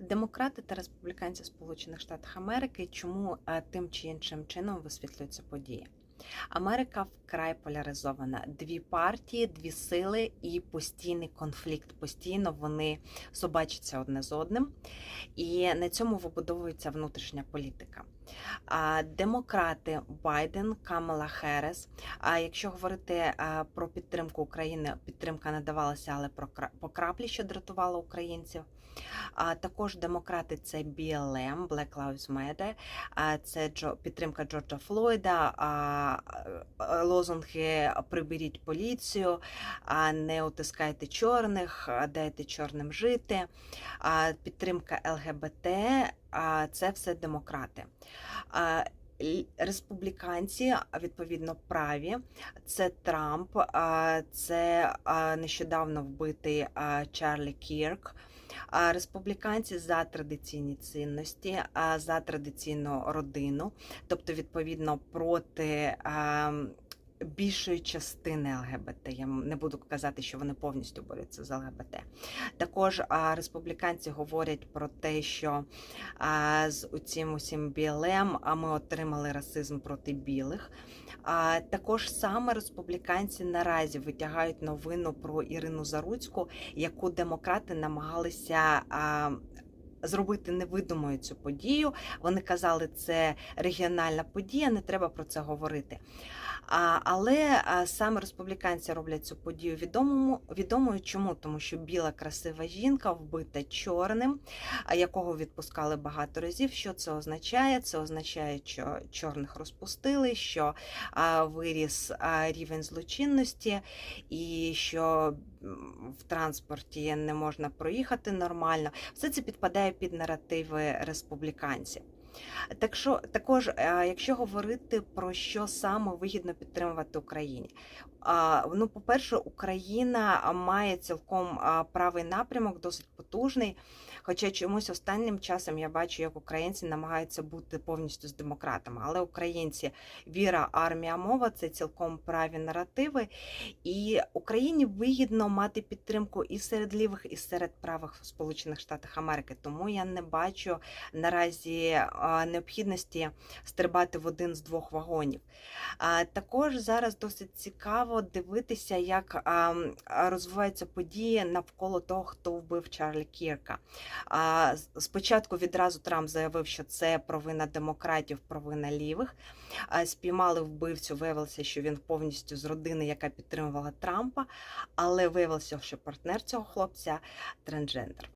Демократи та республіканці Сполучених Штатів Америки чому е, тим чи іншим чином висвітлюються події? Америка вкрай поляризована. Дві партії, дві сили і постійний конфлікт. Постійно вони собачаться одне з одним, і на цьому вибудовується внутрішня політика. Демократи Байден, Камала Херес. А якщо говорити про підтримку України, підтримка надавалася, але по краплі, що дратувало українців. А також демократи це BLM, Black Lives Matter, це Джо, підтримка Джорджа Флойда, лозунги приберіть поліцію, не утискайте чорних, дайте чорним жити, підтримка ЛГБТ, це все демократи. Республіканці відповідно праві, це Трамп, це нещодавно вбитий Чарлі Кірк. Республіканці за традиційні цінності, за традиційну родину, тобто відповідно проти. Більшої частини ЛГБТ. Я не буду казати, що вони повністю борються з ЛГБТ. Також республіканці говорять про те, що з цим усім а ми отримали расизм проти білих. А, також саме республіканці наразі витягають новину про Ірину Заруцьку, яку демократи намагалися. Зробити невидимою цю подію. Вони казали, це регіональна подія, не треба про це говорити. Але саме республіканці роблять цю подію відомому, відомою. Чому? Тому що біла красива жінка вбита чорним, якого відпускали багато разів. Що це означає? Це означає, що чорних розпустили, що виріс рівень злочинності, і що в транспорті не можна проїхати нормально. Все це підпадає під наративи республіканців. Так що, також, е, якщо говорити про що саме вигідно підтримувати Україні, ну, по-перше, Україна має цілком правий напрямок, досить потужний. Хоча чомусь останнім часом я бачу, як українці намагаються бути повністю з демократами. Але українці віра, армія, мова це цілком праві наративи. І Україні вигідно мати підтримку і серед лівих, і серед правих в Сполучених Штатах Америки. Тому я не бачу наразі необхідності стрибати в один з двох вагонів. Також зараз досить цікаво дивитися, як розвиваються події навколо того, хто вбив Чарлі Кірка. Спочатку відразу Трамп заявив, що це провина демократів, провина лівих. Спіймали вбивцю, виявилося, що він повністю з родини, яка підтримувала Трампа, але виявилося, що партнер цього хлопця трансгендер.